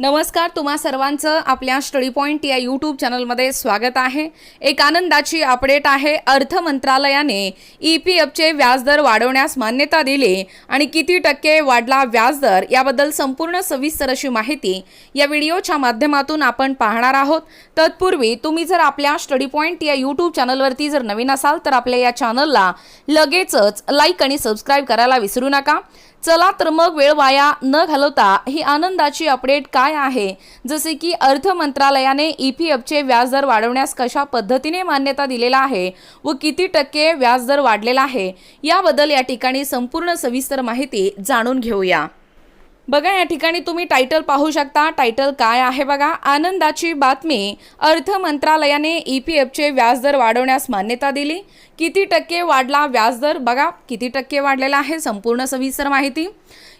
नमस्कार तुम्हा सर्वांचं आपल्या स्टडी पॉईंट या यूट्यूब चॅनलमध्ये स्वागत आहे. एक आनंदाची अपडेट आहे अर्थ मंत्रालयाने ई पी एफचे व्याजदर वाढवण्यास मान्यता दिली आणि किती टक्के वाढला व्याजदर याबद्दल संपूर्ण सविस्तर अशी माहिती या व्हिडिओच्या माध्यमातून आपण पाहणार आहोत. तत्पूर्वी तुम्ही जर आपल्या स्टडी पॉईंट या यूट्यूब चॅनलवरती जर नवीन असाल तर आपल्या या चॅनलला लगेचच लाईक आणि सबस्क्राईब करायला विसरू नका. चला तर मग वेळ वाया न घालवता ही आनंदाची अपडेट काय आहे? जसे की अर्थ मंत्रालयाने ई पी एफचे व्याजदर वाढवण्यास कशा पद्धतीने मान्यता दिलेला आहे व किती टक्के व्याजदर वाढलेला आहे? याबद्दल या ठिकाणी संपूर्ण सविस्तर माहिती जाणून घेऊया. बघा या ठिकाणी तुम्ही टायटल पाहू शकता. टायटल काय आहे बघा? आनंदाची बातमी. अर्थ मंत्रालयाने ई पी एफचे व्याजदर वाढवण्यास मान्यता दिली. किती टक्के वाढला व्याजदर? बघा किती टक्के वाढलेला आहे? संपूर्ण सविस्तर माहिती.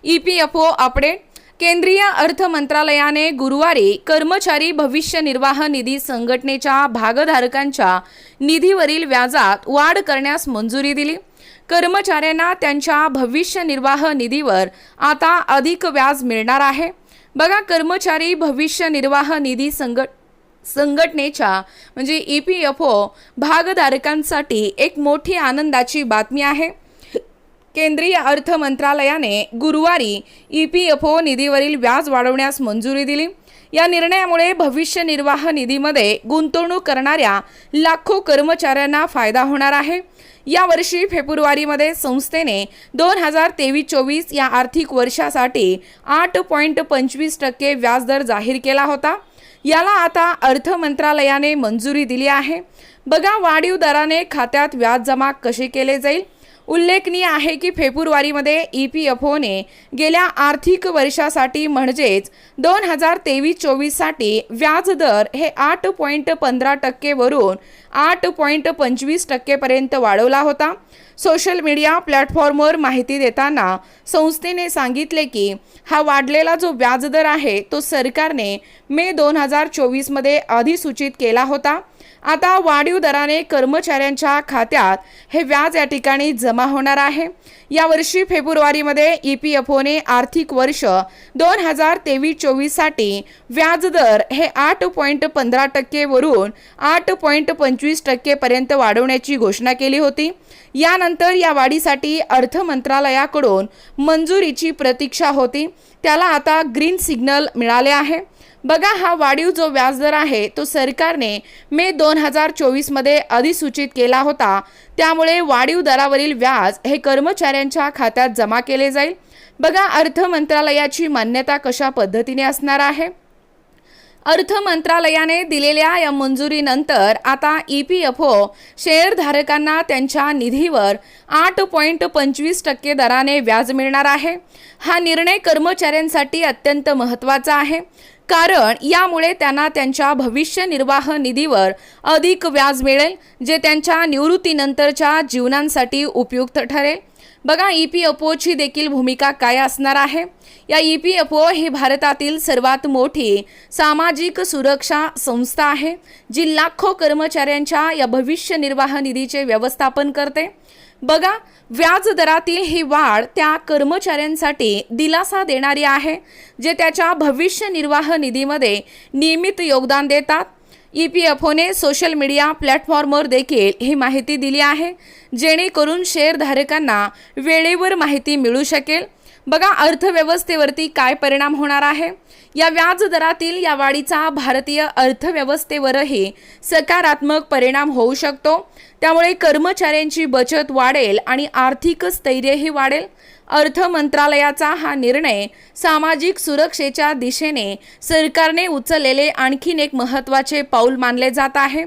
E P F O update केंद्रीय अर्थ मंत्रालयाने गुरुवारी कर्मचारी भविष्य निर्वाह निधी संघटनेच्या भागधारकांच्या निधीवरील व्याजात वाढ करण्यास मंजुरी दिली. कर्मचाऱ्यांना त्यांच्या भविष्य निर्वाह निधीवर आता अधिक व्याज मिळणार आहे. बघा कर्मचारी भविष्य निर्वाह निधी संघट संघटनेच्या म्हणजे ई पी एफ ओ भागधारकांसाठी एक मोठी आनंदाची बातमी आहे. केंद्रीय अर्थ मंत्रालयाने गुरुवारी ई पी एफ ओ निधीवरील व्याज वाढवण्यास मंजुरी दिली. या निर्णयामुळे भविष्य निर्वाह निधीमध्ये गुंतवणूक करणाऱ्या लाखो कर्मचाऱ्यांना फायदा होणार आहे. यावर्षी फेब्रुवारीमध्ये संस्थेने दोन हजार तेवीस चोवीस या आर्थिक वर्षासाठी आठ पॉईंट पंचवीस टक्के व्याजदर जाहीर केला होता. याला आता अर्थ मंत्रालयाने मंजुरी दिली आहे. बघा वाढीव दराने खात्यात व्याज जमा कसे केले जाईल? उल्लेखनीय आहे की फेब्रुवारीमध्ये ई पी एफ ओने गेल्या आर्थिक वर्षासाठी म्हणजेच दोन हजार तेवीस चोवीससाठी व्याजदर हे आठ पॉईंट पंधरा टक्केवरून आठ पॉईंट पंचवीस टक्केपर्यंत वाढवला होता. सोशल मीडिया प्लॅटफॉर्मवर माहिती देताना संस्थेने सांगितले की हा वाढलेला जो व्याजदर आहे तो सरकारने मे दोन हजार चोवीसमध्ये अधिसूचित केला होता. आता वाढीव दराने कर्मचाऱ्यांच्या खात्यात हे व्याज या ठिकाणी जमा होणार आहे. यावर्षी फेब्रुवारीमध्ये ई पी एफ ओने आर्थिक वर्ष दोन हजार तेवीस चोवीससाठी व्याजदर हे आठ पॉईंट पंधरा टक्केवरून आठ पॉईंट पंचवीस टक्केपर्यंत वाढवण्याची घोषणा केली होती. यानंतर या वाढीसाठी अर्थ मंत्रालयाकडून मंजुरीची प्रतीक्षा होती. त्याला आता ग्रीन सिग्नल मिळाले आहे. बघा हा वाढीव जो व्याजदर आहे तो सरकारने मे दोन हजार चोवीसमध्ये अधिसूचित केला होता. त्यामुळे वाढीव दरावरील व्याज हे कर्मचाऱ्यांच्या खात्यात जमा केले जाईल. बघा अर्थ मंत्रालयाची मान्यता कशा पद्धतीने असणार आहे? अर्थ मंत्रालयाने दिलेल्या या मंजुरीनंतर आता ई पी एफ ओ शेअरधारकांना त्यांच्या निधीवर आठ पॉईंट पंचवीस टक्के दराने व्याज मिळणार आहे. हा निर्णय कर्मचाऱ्यांसाठी अत्यंत महत्त्वाचा आहे. कारण यामुळे त्यांना त्यांच्या भविष्य निर्वाह निधीवर अधिक व्याज मिळेल जे त्यांच्या निवृत्तीनंतरच्या जीवनांसाठी उपयुक्त ठरेल. बघा ई पी एफ ओची देखील भूमिका काय असणार आहे? या ई पी एफ ओ ही भारतातील सर्वात मोठी सामाजिक सुरक्षा संस्था आहे जी लाखो कर्मचाऱ्यांच्या या भविष्य निर्वाह निधीचे व्यवस्थापन करते. बघा व्याज दरातील ही वाढ त्या कर्मचाऱ्यांसाठी दिलासा देणारी आहे जे त्याच्या भविष्य निर्वाह निधीमध्ये नियमित योगदान देतात. ई पी एफ ओने सोशल मीडिया प्लॅटफॉर्मवर देखील ही माहिती दिली आहे जेणेकरून शेअरधारकांना वेळेवर माहिती मिळू शकेल. बघा अर्थव्यवस्थेवरती काय परिणाम होणार आहे? या व्याज दरातील या वाढीचा भारतीय अर्थव्यवस्थेवरही सकारात्मक परिणाम होऊ शकतो. त्यामुळे कर्मचाऱ्यांची बचत वाढेल आणि आर्थिक स्थैर्यही वाढेल. अर्थ मंत्रालयाचा हा निर्णय सामाजिक सुरक्षेच्या दिशेने सरकारने उचललेले आणखीन एक महत्त्वाचे पाऊल मानले जात आहे.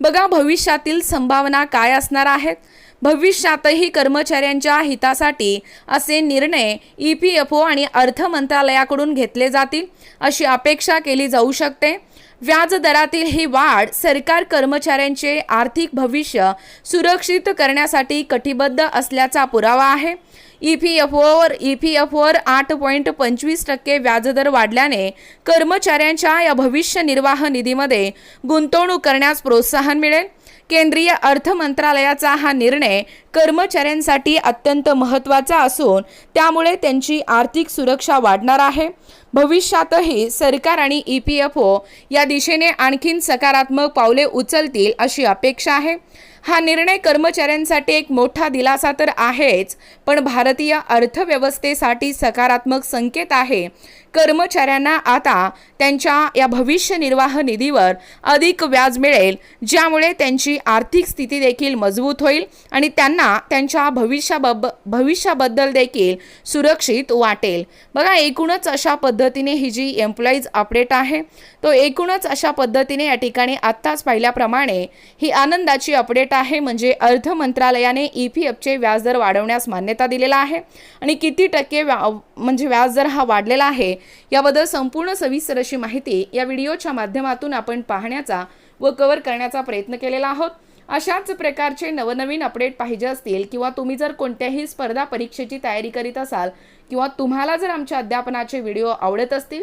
बघा भविष्यातील संभावना काय असणार आहेत? भविष्यातही कर्मचाऱ्यांच्या हितासाठी असे निर्णय ई पी एफ ओ आणि अर्थ मंत्रालयाकडून घेतले जातील अशी अपेक्षा केली जाऊ शकते. व्याज दरातील ही वाढ सरकार कर्मचाऱ्यांचे आर्थिक भविष्य सुरक्षित करण्यासाठी कटिबद्ध असल्याचा पुरावा आहे. ई पी एफ ओवर ई पी एफ ओवर आठ पॉईंट पंचवीस टक्के व्याजदर वाढल्याने कर्मचाऱ्यांच्या या भविष्य निर्वाह निधीमध्ये गुंतवणूक करण्यास प्रोत्साहन मिळेल. केंद्रीय अर्थ मंत्रालयाचा हा निर्णय कर्मचाऱ्यांसाठी अत्यंत महत्त्वाचा असून त्यामुळे त्यांची आर्थिक सुरक्षा वाढणार आहे. भविष्यातही सरकार आणि ई पी एफ ओ या दिशेने आणखीन सकारात्मक पावले उचलतील अशी अपेक्षा आहे. हा निर्णय कर्मचाऱ्यांसाठी एक मोठा दिलासा तर आहेच पण भारतीय अर्थव्यवस्थेसाठी सकारात्मक संकेत आहे. कर्मचाऱ्यांना आता त्यांच्या या भविष्य निर्वाह निधीवर अधिक व्याज मिळेल ज्यामुळे त्यांची आर्थिक स्थिती देखील मजबूत होईल आणि त्यांना त्यांच्या भविष्याबब भविष्याबद्दल देखील सुरक्षित वाटेल. बघा एकूणच अशा पद्धतीने ही जी एम्प्लॉईज अपडेट आहे तो एकूणच अशा पद्धतीने या ठिकाणी आत्ताच पाहिल्याप्रमाणे ही आनंदाची अपडेट आहे म्हणजे अर्थ मंत्रालयाने ई पी एफचे व्याजदर वाढवण्यास मान्यता दिलेला आहे. आणि किती टक्के व्या म्हणजे व्याजदर हा वाढलेला आहे याबद्दल संपूर्ण सविस्तर अशी माहिती या व्हिडिओच्या माध्यमातून आपण पाहण्याचा व कव्हर करण्याचा प्रयत्न केलेला आहोत. अशाच प्रकारचे नवनवीन अपडेट पाहिजे असतील किंवा तुम्ही जर कोणत्याही स्पर्धा परीक्षेची तयारी करीत असाल किंवा तुम्हाला जर आमच्या अध्यापनाचे व्हिडिओ आवडत असतील